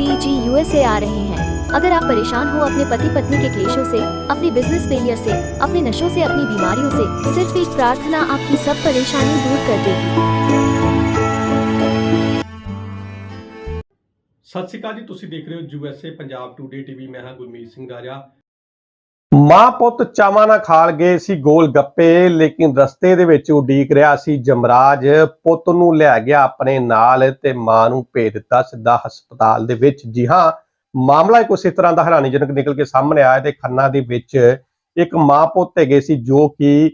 CEZ USA आ रहे हैं अगर आप परेशान हो अपने पति पत्नी के क्लेशों से अपने बिजनेस फेलियर से अपने नशों से अपनी बीमारियों से सिर्फ एक प्रार्थना आपकी सब परेशानी दूर कर देगी ਸਤਿ ਸ਼੍ਰੀ ਅਕਾਲ ਜੀ ਤੁਸੀਂ ਦੇਖ ਰਹੇ ਹੋ ਯੂਐਸਏ ਪੰਜਾਬ ਟੂਡੇ ਟੀਵੀ ਮੈਂ ਹਾਂ ਗੁਰਮੀਤ ਸਿੰਘ ਰਾਜਾ ਮਾਂ ਪੁੱਤ ਚਾਵਾਂ ਨਾਲ ਖਾਲ ਗਏ ਸੀ ਗੋਲ ਗੱਪੇ, ਲੇਕਿਨ ਰਸਤੇ ਦੇ ਵਿੱਚ ਉਡੀਕ ਰਿਹਾ ਸੀ ਜਮਰਾਜ। ਪੁੱਤ ਨੂੰ ਲੈ ਗਿਆ ਆਪਣੇ ਨਾਲ ਤੇ ਮਾਂ ਨੂੰ ਭੇਜ ਦਿੱਤਾ ਸਿੱਧਾ ਹਸਪਤਾਲ ਦੇ ਵਿੱਚ। ਜੀ ਹਾਂ, ਮਾਮਲਾ ਕੁਛ ਇਸ ਤਰ੍ਹਾਂ ਦਾ ਹੈਰਾਨੀਜਨਕ ਨਿਕਲ ਕੇ ਸਾਹਮਣੇ ਆਇਆ ਤੇ ਖੰਨਾ ਦੇ ਵਿੱਚ ਇੱਕ ਮਾਂ ਪੁੱਤ ਹੈਗੇ ਸੀ ਜੋ ਕਿ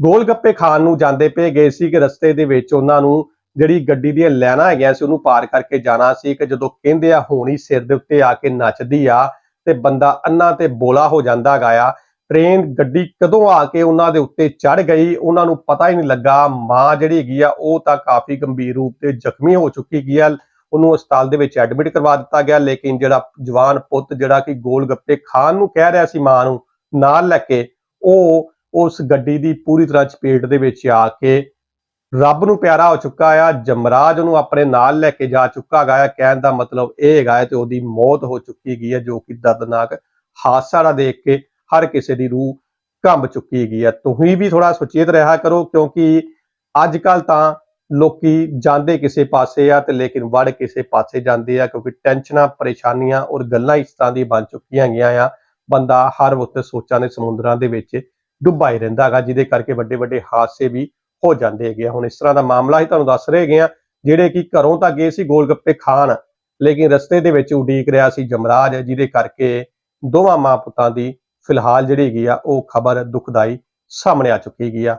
ਗੋਲ ਗੱਪੇ ਖਾਣ ਨੂੰ ਜਾਂਦੇ ਪਏ ਗਏ ਸੀ ਕਿ ਰਸਤੇ ਦੇ ਵਿੱਚ ਉਹਨਾਂ ਨੂੰ ਜਿਹੜੀ ਗੱਡੀ ਦੀਆਂ ਲੈਣਾ ਹੈਗੀਆਂ ਸੀ ਉਹਨੂੰ ਪਾਰ ਕਰਕੇ ਜਾਣਾ ਸੀ ਕਿ ਜਦੋਂ ਕਹਿੰਦੇ ਆ ਹੋਣੀ ਸਿਰ ਦੇ ਉੱਤੇ ਆ ਕੇ ਨੱਚਦੀ ਆ ਤੇ ਬੰਦਾ ਅੰਨਾ ਤੇ ਬੋਲਾ ਹੋ ਜਾਂਦਾ ਗਾਇਆ ਟ੍ਰੇਨ ਗੱਡੀ ਕਦੋਂ ਆ ਕੇ ਉਹਨਾਂ ਦੇ ਉੱਤੇ ਚੜ ਗਈ, ਉਹਨਾਂ ਨੂੰ ਪਤਾ ਹੀ ਨਹੀਂ ਲੱਗਾ। ਮਾਂ ਜਿਹੜੀ ਹੈਗੀ ਆ, ਉਹ ਤਾਂ ਕਾਫੀ ਗੰਭੀਰ ਰੂਪ ਤੇ ਜ਼ਖਮੀ ਹੋ ਚੁੱਕੀ ਗਈ ਆ। ਉਹਨੂੰ ਹਸਪਤਾਲ ਦੇ ਵਿੱਚ ਐਡਮਿਟ ਕਰਵਾ ਦਿੱਤਾ ਗਿਆ, ਲੇਕਿਨ ਜਿਹੜਾ ਜਵਾਨ ਪੁੱਤ ਜਿਹੜਾ ਕਿ ਗੋਲ ਗੱਪੇ ਖਾਨ ਨੂੰ ਕਹਿ ਰਿਹਾ ਸੀ ਮਾਂ ਨੂੰ ਨਾਲ ਲੈ ਕੇ, ਉਹ ਉਸ ਗੱਡੀ ਦੀ ਪੂਰੀ ਤਰ੍ਹਾਂ ਚਪੇਟ ਦੇ ਵਿੱਚ ਆ ਕੇ ਰੱਬ ਨੂੰ ਪਿਆਰਾ ਹੋ ਚੁੱਕਾ ਆ, ਜਮਰਾਜ ਉਹਨੂੰ ਆਪਣੇ ਨਾਲ ਲੈ ਕੇ ਜਾ ਚੁੱਕਾ ਗਾ ਆ, ਕਹਿਣ ਦਾ ਮਤਲਬ ਇਹ ਹੈਗਾ ਤੇ ਉਹਦੀ ਮੌਤ ਹੋ ਚੁੱਕੀ ਗਈ ਹੈ ਜੋ ਕਿ ਦਰਦਨਾਕ ਹਾਦਸਾ ਦਾ ਦੇਖ ਕੇ ਹਰ ਕਿਸੇ ਦੀ ਰੂਹ ਕੰਬ ਚੁੱਕੀ ਗਈ ਹੈ ਤੁਸੀਂ ਵੀ ਥੋੜਾ ਸੁਚੇਤ ਰਿਹਾ ਕਰੋ, ਕਿਉਂਕਿ ਅੱਜ ਕੱਲ ਤਾਂ ਲੋਕੀ ਜਾਂਦੇ ਕਿਸੇ ਪਾਸੇ ਆ ਤੇ ਲੇਕਿਨ ਵੜ ਕਿਸੇ ਪਾਸੇ ਜਾਂਦੇ ਆ, ਕਿਉਂਕਿ ਟੈਨਸ਼ਨਾਂ, ਪਰੇਸ਼ਾਨੀਆਂ ਔਰ ਗੱਲਾਂ ਇਸ ਤਰ੍ਹਾਂ ਦੀ ਬਣ ਚੁੱਕੀਆਂ ਗਈਆਂ ਆ। ਬੰਦਾ ਹਰ ਵਕਤ ਸੋਚਾਂ ਦੇ ਸਮੁੰਦਰਾਂ ਦੇ ਵਿੱਚ ਡੁੱਬਾ ਹੀ ਰਹਿੰਦਾ ਹੈਗਾ ਜਿਹਦੇ ਕਰਕੇ ਵੱਡੇ ਵੱਡੇ ਹਾਦਸੇ ਵੀ ਹੋ ਜਾਂਦੇ ਹੈਗੇ ਆ। ਹੁਣ ਇਸ ਤਰ੍ਹਾਂ ਦਾ ਮਾਮਲਾ ਹੀ ਤੁਹਾਨੂੰ ਦੱਸ ਰਹੇ ਹੈਗੇ ਆ, ਜਿਹੜੇ ਕਿ ਘਰੋਂ ਤਾਂ ਗਏ ਸੀ ਗੋਲ ਗੱਪੇ ਖਾਣ, ਲੇਕਿਨ ਰਸਤੇ ਦੇ ਵਿੱਚ ਉਡੀਕ ਰਿਹਾ ਸੀ ਜਮਰਾਜ, ਜਿਹਦੇ ਕਰਕੇ ਦੋਵਾਂ ਮਾਂ ਪੁੱਤਾਂ ਦੀ ਫਿਲਹਾਲ ਜਿਹੜੀ ਹੈਗੀ ਆ, ਉਹ ਖਬਰ ਦੁਖਦਾਈ ਸਾਹਮਣੇ ਆ ਚੁੱਕੀ ਹੈਗੀ ਆ।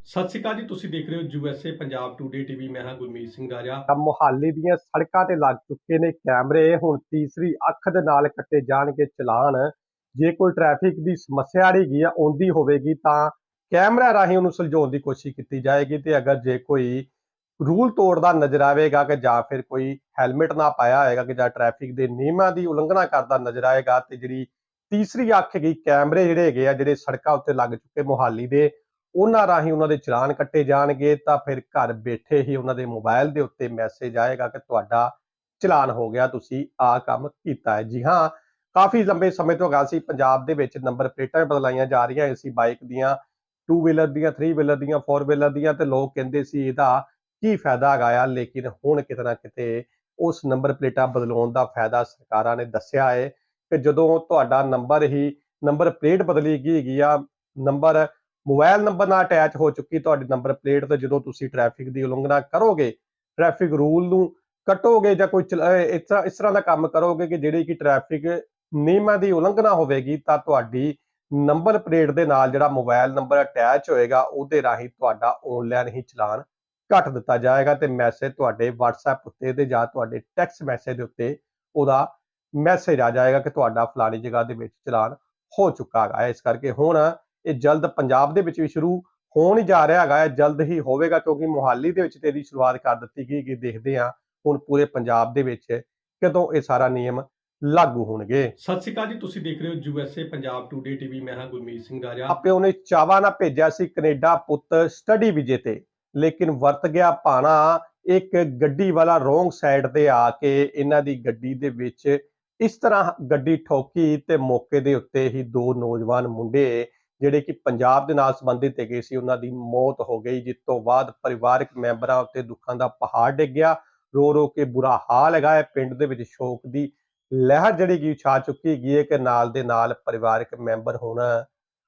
ਸਤਿ ਸ਼੍ਰੀ ਅਕਾਲ ਜੀ, ਤੁਸੀਂ ਦੇਖ ਰਹੇ ਹੋ ਯੂਐਸਏ ਪੰਜਾਬ ਟੂਡੇ ਟੀਵੀ ਮੈਂ ਹਾਂ ਗੁਰਮੀਤ ਸਿੰਘ ਰਾਜਾ। ਤਾਂ ਮੁਹਾਲੀ ਦੀਆਂ ਸੜਕਾਂ ਤੇ ਲੱਗ ਚੁੱਕੇ ਨੇ ਕੈਮਰੇ, ਹੁਣ ਤੀਸਰੀ ਅੱਖ ਦੇ ਨਾਲ ਕੱਟੇ ਜਾਣਗੇ ਚਲਾਨ। ਜੇ ਕੋਈ ਟ੍ਰੈਫਿਕ ਦੀ ਸਮੱਸਿਆ ਰਹੇਗੀ ਆ, ਆਉਂਦੀ ਹੋਵੇਗੀ, ਤਾਂ ਕੈਮਰਾ ਰਾਹੀਂ ਉਹਨੂੰ ਸੁਲਝਾਉਣ ਦੀ ਕੋਸ਼ਿਸ਼ ਕੀਤੀ ਜਾਏਗੀ ਤੇ ਅਗਰ ਜੇ ਕੋਈ ਰੂਲ ਤੋੜਦਾ ਨਜ਼ਰ ਆਵੇਗਾ ਕਿ ਜਾਂ ਫਿਰ ਕੋਈ ਹੈਲਮਟ ਨਾ ਪਾਇਆ ਹੋਏਗਾ ਕਿ ਜਾਂ ਟ੍ਰੈਫਿਕ ਦੇ ਨਿਯਮਾਂ ਦੀ ਉਲੰਘਣਾ ਕਰਦਾ ਨਜ਼ਰ ਆਏਗਾ ਤੇ ਜਿਹੜੀ ਤੀਸਰੀ ਅੱਖ ਹੈਗੀ, ਕੈਮਰੇ ਜਿਹੜੇ ਹੈਗੇ ਆ, ਜਿਹੜੇ ਸੜਕਾਂ ਉੱਤੇ ਲੱਗ ਚੁੱਕੇ ਮੁਹਾਲੀ ਦੇ ਉਹਨਾਂ ਰਾਹੀਂ ਉਹਨਾਂ ਦੇ ਚਲਾਨ ਕੱਟੇ ਜਾਣਗੇ, ਤਾਂ ਫਿਰ ਘਰ ਬੈਠੇ ਹੀ ਉਹਨਾਂ ਦੇ ਮੋਬਾਈਲ ਦੇ ਉੱਤੇ ਮੈਸੇਜ ਆਏਗਾ ਕਿ ਤੁਹਾਡਾ ਚਲਾਨ ਹੋ ਗਿਆ, ਤੁਸੀਂ ਆ ਕੰਮ ਕੀਤਾ ਹੈ। ਜੀ ਹਾਂ, ਕਾਫੀ ਲੰਬੇ ਸਮੇਂ ਤੋਂ ਗੱਲ ਸੀ, ਪੰਜਾਬ ਦੇ ਵਿੱਚ ਨੰਬਰ ਪਲੇਟਾਂ ਬਦਲਾਈਆਂ ਜਾ ਰਹੀਆਂ ਸੀ ਬਾਈਕ ਦੀਆਂ ਟੂ ਵੀਲਰ ਦੀਆਂ 3 ਵੀਲਰ ਦੀਆਂ ਫੋਰ ਵੀਲਰ ਦੀਆਂ ਤੇ ਲੋਕ ਕਹਿੰਦੇ ਸੀ ਇਹਦਾ ਕੀ ਫਾਇਦਾ ਹੈਗਾ ਆ, ਲੇਕਿਨ ਹੁਣ ਕਿਤੇ ਨਾ ਕਿਤੇ ਉਸ ਨੰਬਰ ਪਲੇਟਾਂ ਬਦਲਾਉਣ ਦਾ ਫਾਇਦਾ ਸਰਕਾਰਾਂ ਨੇ ਦੱਸਿਆ ਹੈ ਕਿ ਜਦੋਂ ਤੁਹਾਡਾ ਨੰਬਰ ਹੀ, ਨੰਬਰ ਪਲੇਟ ਬਦਲੀ ਗਈ ਹੈਗੀ ਆ, ਨੰਬਰ ਮੋਬਾਈਲ ਨੰਬਰ ਨਾਲ ਅਟੈਚ ਹੋ ਚੁੱਕੀ ਤੁਹਾਡੀ ਨੰਬਰ ਪਲੇਟ ਤੇ ਜਦੋਂ ਤੁਸੀਂ ਟ੍ਰੈਫਿਕ ਦੀ ਉਲੰਘਣਾ ਕਰੋਗੇ ਟ੍ਰੈਫਿਕ ਰੂਲ ਨੂੰ ਕੱਟੋਗੇ ਜਾਂ ਕੋਈ ਚਲ- ਇਸ ਤਰ੍ਹਾਂ ਇਸ ਤਰ੍ਹਾਂ ਦਾ ਕੰਮ ਕਰੋਗੇ ਕਿ ਜਿਹੜੀ ਕਿ ਟ੍ਰੈਫਿਕ ਨਿਯਮਾਂ ਦੀ ਉਲੰਘਣਾ ਹੋਵੇਗੀ, ਤਾਂ ਤੁਹਾਡੀ ਨੰਬਰ ਪਲੇਟ ਦੇ ਨਾਲ ਜਿਹੜਾ ਮੋਬਾਈਲ ਨੰਬਰ ਅਟੈਚ ਹੋਏਗਾ, ਉਹਦੇ ਰਾਹੀਂ ਤੁਹਾਡਾ ਆਨਲਾਈਨ ਹੀ ਚਲਾਨ ਕੱਟ ਦਿੱਤਾ ਜਾਏਗਾ ਤੇ ਮੈਸੇਜ ਤੁਹਾਡੇ WhatsApp ਉੱਤੇ ਤੇ ਜਾਂ ਤੁਹਾਡੇ ਟੈਕਸਟ ਮੈਸੇਜ ਦੇ ਉੱਤੇ ਉਹਦਾ ਮੈਸੇਜ ਆ ਜਾਏਗਾ ਕਿ ਤੁਹਾਡਾ ਫਲਾਣੀ ਜਗ੍ਹਾ ਦੇ ਵਿੱਚ ਚਲਾਨ ਹੋ ਚੁੱਕਾ ਹੈ ਇਸ ਕਰਕੇ ਹੁਣ ਇਹ ਜਲਦ ਪੰਜਾਬ ਦੇ ਵਿੱਚ ਵੀ ਸ਼ੁਰੂ ਹੋਣ ਹੀ ਜਾ ਰਿਹਾ ਹੈਗਾ ਜਲਦ ਹੀ ਹੋਵੇਗਾ ਕਿਉਂਕਿ ਮੁਹਾਲੀ ਦੇ ਵਿੱਚ ਤੇ ਇਹਦੀ ਸ਼ੁਰੂਆਤ ਕਰ ਦਿੱਤੀ ਗਈ ਕਿ ਦੇਖਦੇ ਹਾਂ ਹੁਣ ਪੂਰੇ ਪੰਜਾਬ ਦੇ ਵਿੱਚ ਕਦੋਂ ਇਹ ਸਾਰਾ ਨਿਯਮ ਲਾਗੂ ਹੋਣਗੇ। ਸਤਿ ਸ਼੍ਰੀ ਅਕਾਲ ਜੀ ਤੁਸੀਂ ਦੇਖ ਰਹੇ ਹੋ ਯੂਐਸਏ ਪੰਜਾਬ ਟੂਡੇ ਟੀਵੀ ਮੈਂ ਹਾਂ ਗੁਰਮੀਤ ਸਿੰਘ ਰਾਜਾ। ਆਪੇ ਉਹਨੇ ਚਾਵਾ ਨਾ ਭੇਜਿਆ ਸੀ ਕੈਨੇਡਾ ਪੁੱਤ ਸਟੱਡੀ ਵੀਜ਼ੇ ਤੇ ਲੇਕਿਨ ਵਰਤ ਗਿਆ ਭਾਣਾ ਇੱਕ ਗੱਡੀ ਵਾਲਾ ਰੋਂਗ ਸਾਈਡ ਤੇ ਆ ਕੇ ਇਹਨਾਂ ਦੀ ਗੱਡੀ ਦੇ ਵਿੱਚ ਇਸ ਤਰ੍ਹਾਂ ਗੱਡੀ ਠੋਕੀ ਤੇ ਮੌਕੇ ਦੇ ਉੱਤੇ ਹੀ ਦੋ ਨੌਜਵਾਨ ਮੁੰਡੇ ਜਿਹੜੇ ਕਿ ਪੰਜਾਬ ਦੇ ਨਾਲ ਸੰਬੰਧਿਤ ਹੈਗੇ ਸੀ, ਉਹਨਾਂ ਦੀ ਮੌਤ ਹੋ ਗਈ, ਜਿਸ ਤੋਂ ਬਾਅਦ ਪਰਿਵਾਰਕ ਮੈਂਬਰਾਂ ਉੱਤੇ ਦੁੱਖਾਂ ਦਾ ਪਹਾੜ ਡਿੱਗ ਗਿਆ। ਰੋ ਰੋ ਕੇ ਬੁਰਾ ਹਾਲ ਹੈਗਾ ਹੈ। ਪਿੰਡ ਦੇ ਵਿੱਚ ਸ਼ੋਕ ਦੀ ਲਹਿਰ ਜਿਹੜੀ ਕਿ ਛਾ ਚੁੱਕੀ ਗਈ ਹੈ ਕਿ ਨਾਲ ਦੇ ਨਾਲ ਪਰਿਵਾਰਕ ਮੈਂਬਰ ਹੁਣ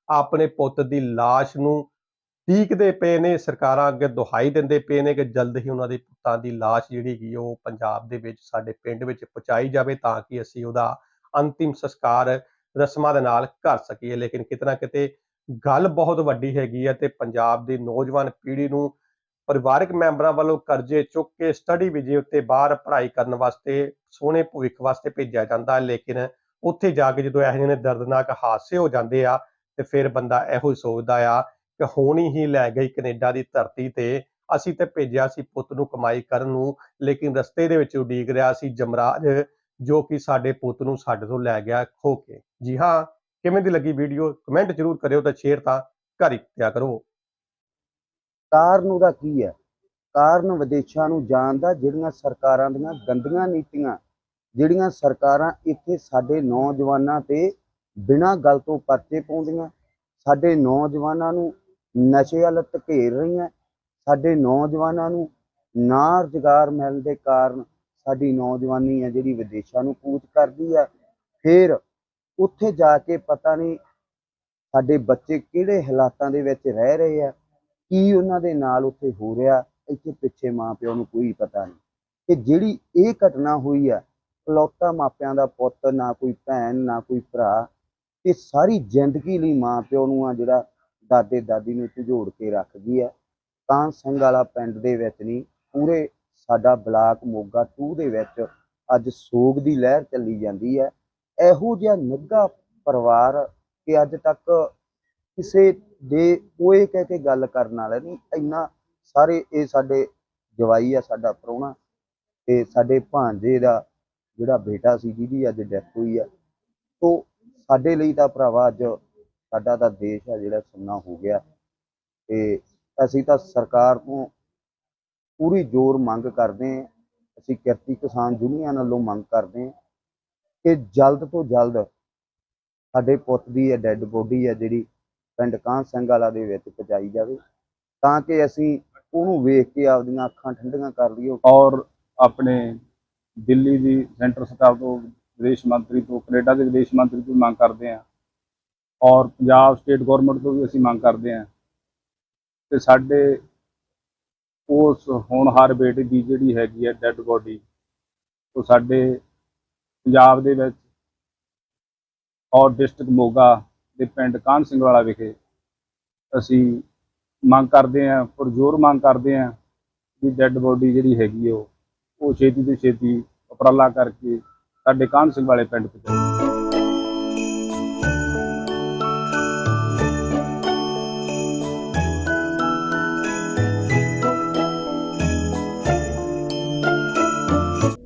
ਆਪਣੇ ਪੁੱਤ ਦੀ লাশ ਨੂੰ ਟੀਕਦੇ ਪਏ ਨੇ। ਸਰਕਾਰਾਂ ਅੱਗੇ ਦੁਹਾਈ ਦਿੰਦੇ ਪਏ ਨੇ ਕਿ ਜਲਦ ਹੀ ਉਹਨਾਂ ਦੇ ਪੁੱਤਾਂ ਦੀ ਲਾਸ਼ ਜਿਹੜੀ ਹੈਗੀ ਉਹ ਪੰਜਾਬ ਦੇ ਵਿੱਚ ਸਾਡੇ ਪਿੰਡ ਵਿੱਚ ਪਹੁੰਚਾਈ ਜਾਵੇ ਤਾਂ ਕਿ ਅਸੀਂ ਉਹਦਾ ਅੰਤਿਮ ਸੰਸਕਾਰ ਰਸਮਾਂ ਦੇ ਨਾਲ ਕਰ ਸਕੀਏ। ਲੇਕਿਨ ਕਿਤੇ ਨਾ ਕਿਤੇ ਗੱਲ ਬਹੁਤ ਵੱਡੀ ਹੈਗੀ ਹੈ ਤੇ ਪੰਜਾਬ ਦੀ ਨੌਜਵਾਨ ਪੀੜ੍ਹੀ ਨੂੰ ਪਰਿਵਾਰਕ ਮੈਂਬਰਾਂ ਵੱਲੋਂ ਕਰਜ਼ੇ ਚੁੱਕ ਕੇ ਸਟੱਡੀ ਵੀਜ਼ੇ ਉੱਤੇ ਬਾਹਰ ਪੜ੍ਹਾਈ ਕਰਨ ਵਾਸਤੇ, ਸੋਹਣੇ ਭਵਿੱਖ ਵਾਸਤੇ ਭੇਜਿਆ ਜਾਂਦਾ ਹੈ ਲੇਕਿਨ ਉੱਥੇ ਜਾ ਕੇ ਜਦੋਂ ਇਹੋ ਜਿਹੇ ਦਰਦਨਾਕ ਹਾਦਸੇ ਹੋ ਜਾਂਦੇ ਆ, ਤੇ ਫਿਰ ਬੰਦਾ ਇਹੋ ਹੀ ਸੋਚਦਾ ਆ ਕਿ ਹੋਣੀ ਹੀ ਲੈ ਗਈ ਕੈਨੇਡਾ ਦੀ ਧਰਤੀ ਤੇ, ਅਸੀਂ ਤੇ ਭੇਜਿਆ ਸੀ ਪੁੱਤ ਨੂੰ ਕਮਾਈ ਕਰਨ ਨੂੰ, ਲੇਕਿਨ ਰਸਤੇ ਦੇ ਵਿੱਚ ਉਡੀਕ ਰਿਹਾ ਸੀ ਜਮਰਾਜ, ਜੋ ਕਿ ਸਾਡੇ ਪੁੱਤ ਨੂੰ ਸਾਡੇ ਤੋਂ ਲੈ ਗਿਆ ਖੋ ਕੇ। ਜੀ ਹਾਂ। ਕਿਵੇਂ ਦੀ ਲੱਗੀ ਵੀਡੀਓ ਕਮੈਂਟ ਜ਼ਰੂਰ ਕਰਿਓ ਤੇ ਸ਼ੇਅਰ ਤਾਂ ਕਰ ਹੀ ਦਿਆ ਕਰੋ। ਕਾਰਨ ਉਹਦਾ ਕੀ ਹੈ? ਕਾਰਨ ਵਿਦੇਸ਼ਾਂ ਨੂੰ ਜਾਣ ਦਾ, ਜਿਹੜੀਆਂ ਸਰਕਾਰਾਂ ਦੀਆਂ ਗੰਦੀਆਂ ਨੀਤੀਆਂ, ਜਿਹੜੀਆਂ ਸਰਕਾਰਾਂ ਇੱਥੇ ਸਾਡੇ ਨੌਜਵਾਨਾਂ ਤੇ ਬਿਨਾਂ ਗੱਲ ਤੋਂ ਪਰਚੇ ਪਾਉਂਦੀਆਂ, ਸਾਡੇ ਨੌਜਵਾਨਾਂ ਨੂੰ ਨਸ਼ੇ ਵੱਲ ਧਕੇਲ ਰਹੀਆਂ, ਸਾਡੇ ਨੌਜਵਾਨਾਂ ਨੂੰ ਨਾ ਰੁਜ਼ਗਾਰ ਮਿਲਣ ਦੇ ਕਾਰਨ ਸਾਡੀ ਨੌਜਵਾਨੀ ਹੈ ਜਿਹੜੀ ਵਿਦੇਸ਼ਾਂ ਨੂੰ ਕੂਚ ਕਰਦੀ ਹੈ। ਫਿਰ ਉੱਥੇ ਜਾ ਕੇ ਪਤਾ ਨਹੀਂ ਸਾਡੇ ਬੱਚੇ ਕਿਹੜੇ ਹਾਲਾਤਾਂ ਦੇ ਵਿੱਚ ਰਹਿ ਰਹੇ ਆ, ਕੀ ਉਹਨਾਂ ਦੇ ਨਾਲ ਉੱਥੇ ਹੋ ਰਿਹਾ, ਇੱਥੇ ਪਿੱਛੇ ਮਾਂ ਪਿਓ ਨੂੰ ਕੋਈ ਪਤਾ ਨਹੀਂ। ਤੇ ਜਿਹੜੀ ਇਹ ਘਟਨਾ ਹੋਈ ਆ, ਇਕਲੌਤਾ ਮਾਪਿਆਂ ਦਾ ਪੁੱਤ, ਨਾ ਕੋਈ ਭੈਣ, ਨਾ ਕੋਈ ਭਰਾ ਇਹ ਸਾਰੀ ਜ਼ਿੰਦਗੀ ਲਈ ਮਾਂ ਪਿਓ ਨੂੰ ਆ ਜਿਹੜਾ ਦਾਦੇ ਦਾਦੀ ਨੂੰ ਝਿਜੋੜ ਕੇ ਰੱਖ ਗਈ ਆ। ਕਾਨ ਸਿੰਘ ਵਾਲਾ ਪਿੰਡ ਦੇ ਵਿੱਚ ਨਹੀਂ, ਪੂਰੇ ਸਾਡਾ ਬਲਾਕ ਮੋਗਾ 2 ਦੇ ਵਿੱਚ ਅੱਜ ਸੋਗ ਦੀ ਲਹਿਰ ਚੱਲੀ ਜਾਂਦੀ ਹੈ ਇਹੋ ਜਿਹਾ ਨਿੱਘਾ ਪਰਿਵਾਰ ਕਿ ਅੱਜ ਤੱਕ ਕਿਸੇ ਦੇ ਉਹ ਕਹਿ ਕੇ ਗੱਲ ਕਰਨ ਵਾਲਾ ਨਹੀਂ, ਇੰਨਾ ਸਾਰੇ ਇਹ ਸਾਡੇ ਜਵਾਈ ਆ, ਸਾਡਾ ਪ੍ਰਾਹੁਣਾ ਤੇ ਸਾਡੇ ਭਾਂਜੇ ਦਾ ਜਿਹੜਾ ਬੇਟਾ ਸੀ, ਜਿਹਦੀ ਅੱਜ ਡੈਥ ਹੋਈ ਆ। ਤੋਂ ਸਾਡੇ ਲਈ ਤਾਂ ਭਰਾਵਾ ਅੱਜ ਸਾਡਾ ਤਾਂ ਦੇਸ਼ ਆ ਜਿਹੜਾ ਸੁੰਨਾ ਹੋ ਗਿਆ ਤੇ ਅਸੀਂ ਤਾਂ ਸਰਕਾਰ ਤੋਂ ਪੂਰੀ ਜ਼ੋਰ ਮੰਗ ਕਰਦੇ ਹਾਂ, ਅਸੀਂ ਕਿਰਤੀ ਕਿਸਾਨ ਯੂਨੀਅਨ ਵੱਲੋਂ ਮੰਗ ਕਰਦੇ ਹਾਂ ਕਿ ਜਲਦ ਤੋਂ ਜਲਦ ਸਾਡੇ ਪੁੱਤ ਦੀ ਇਹ ਡੈੱਡ ਬੋਡੀ ਹੈ ਜਿਹੜੀ ਪਿੰਡ ਕਾਂ ਸਿੰਘ ਵਾਲਾ ਦੇ ਵਿੱਚ ਪਹੁੰਚਾਈ ਜਾਵੇ, ਤਾਂ ਕਿ ਅਸੀਂ ਉਹਨੂੰ ਵੇਖ ਕੇ ਆਪਦੀਆਂ ਅੱਖਾਂ ਠੰਡੀਆਂ ਕਰ ਲਈਏ। ਔਰ ਆਪਣੇ ਦਿੱਲੀ ਦੀ ਸੈਂਟਰ ਸਰਕਾਰ ਤੋਂ ਵਿਦੇਸ਼ ਮੰਤਰੀ ਤੋਂ, ਕੈਨੇਡਾ ਦੇ ਵਿਦੇਸ਼ ਮੰਤਰੀ ਤੋਂ ਮੰਗ ਕਰਦੇ ਹਾਂ। ਔਰ ਪੰਜਾਬ ਸਟੇਟ ਗਵਰਨਮੈਂਟ ਤੋਂ ਵੀ ਅਸੀਂ ਮੰਗ ਕਰਦੇ ਹਾਂ। ਕਿ ਸਾਡੇ ਉਸ ਹੋਣਹਾਰ ਬੇਟੇ ਦੀ ਜਿਹੜੀ ਹੈਗੀ ਹੈ ਡੈੱਡ ਬੋਡੀ, ਉਹ ਸਾਡੇ ਪੰਜਾਬ ਦੇ ਵਿੱਚ ਔਰ ਡਿਸਟ੍ਰਿਕਟ ਮੋਗਾ ਦੇ ਪਿੰਡ ਕਾਨ ਸਿੰਘ ਵਾਲਾ ਵਿਖੇ ਅਸੀਂ ਮੰਗ ਕਰਦੇ ਹਾਂ, ਪੁਰਜ਼ੋਰ ਮੰਗ ਕਰਦੇ ਹਾਂ ਵੀ ਡੈੱਡ ਬੋਡੀ ਜਿਹੜੀ ਹੈਗੀ ਉਹ ਉਹ ਛੇਤੀ ਤੋਂ ਛੇਤੀ ਉਪਰਾਲਾ ਕਰਕੇ ਸਾਡੇ ਕਾਨ ਸਿੰਘ ਵਾਲੇ ਪਿੰਡ ਪਹੁੰਚਾਈ